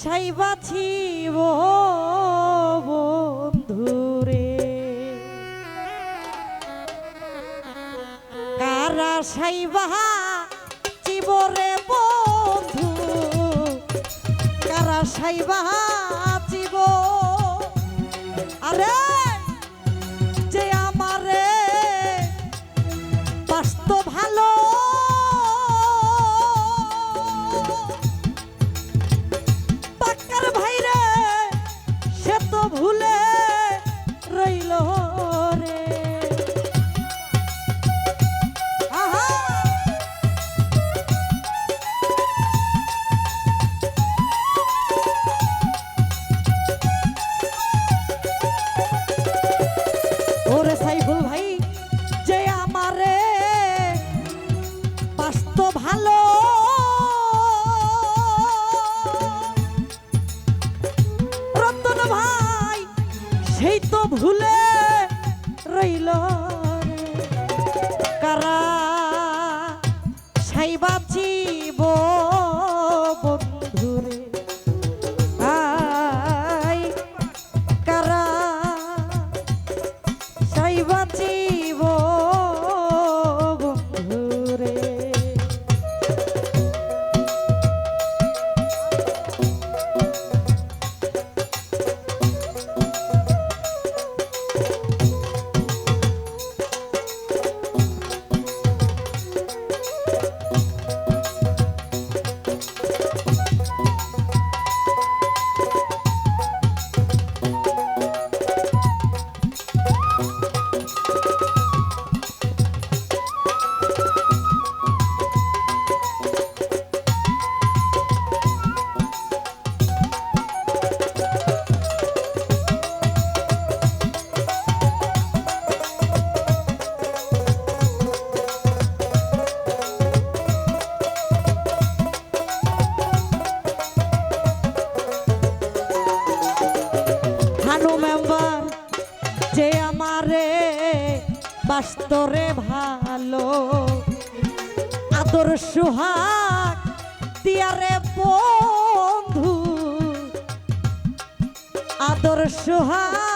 সাই বাছিব বন্ধুরে। কারা সাই বাহা চিবরে বন্ধু? কারা সাই বাহা চিব আরে বাস্তরে ভালো। আদর সোহাগ তিয়ারে বন্ধু। আদর সোহাগ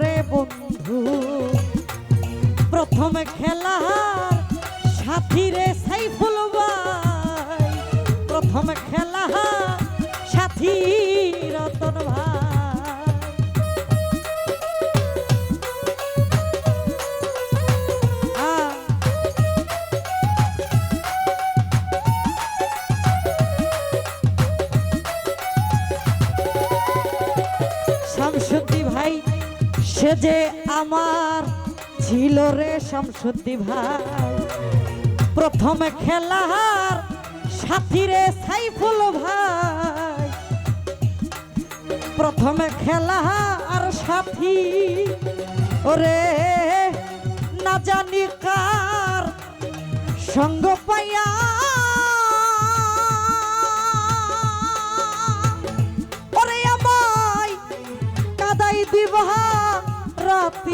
রে বন্ধু। প্রথম খেলা সাথী রে আমার ছিল রে শামসুদ্দি ভাই। প্রথম খেলার সাথী রে সাইফুল ভাই। প্রথমে আর সাথী, ওরে না জানি কার সঙ্গ পাইয়া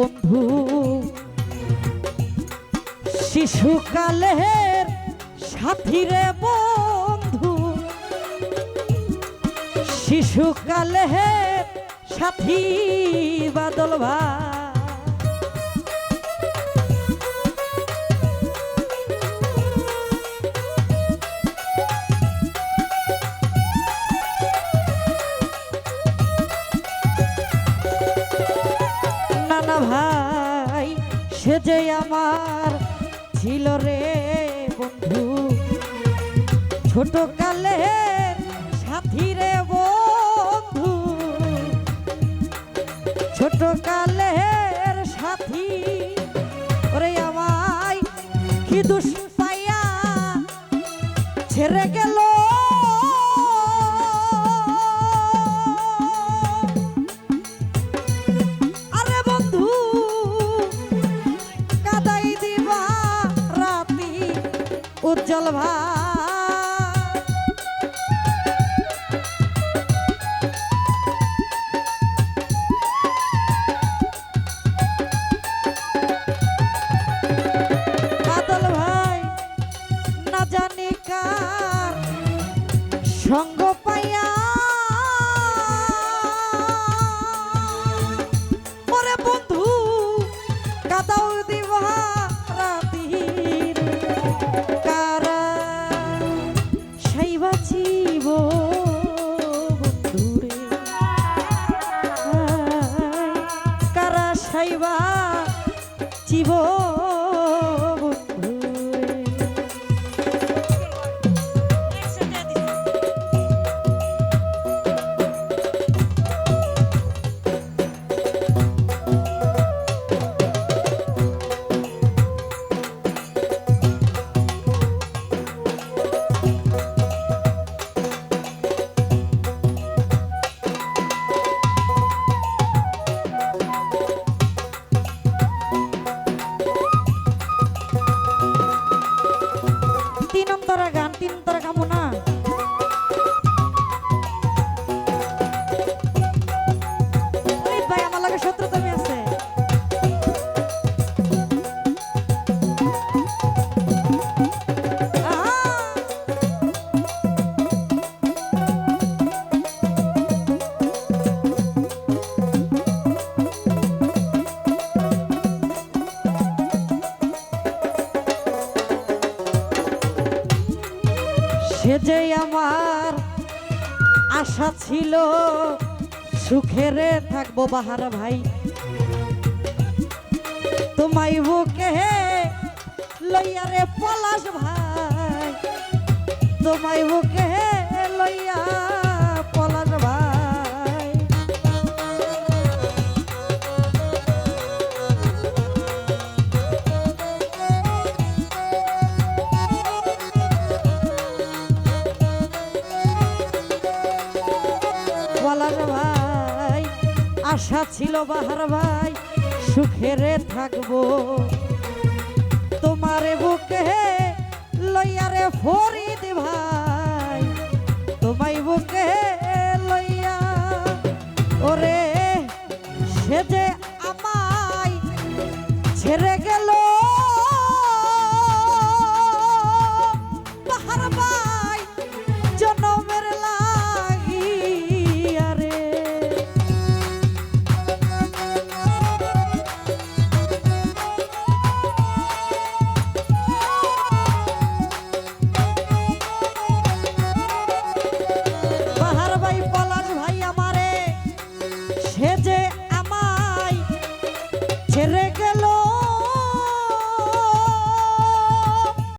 বন্ধু। শিশুকালের সাথী রে বন্ধু। শিশুকালের সাথী বাদল ভাই। সে যে আমার ছিল রে বন্ধু। ছোট কালে সাথী রে বন্ধু। ছোট কালের সাথী, ওরে আমায় কি দুষ পাইয়া ছেড়ে যে আমার আশা ছিল সুখের থাকব বাহার ভাই। তোমায় বুকে লইয়া রে পলাশ ভাই, তোমায় বুকে ছিল বাহার ভাই সুখেরে থাকব। তোমারে বুকে লইয়ারে ফরিদ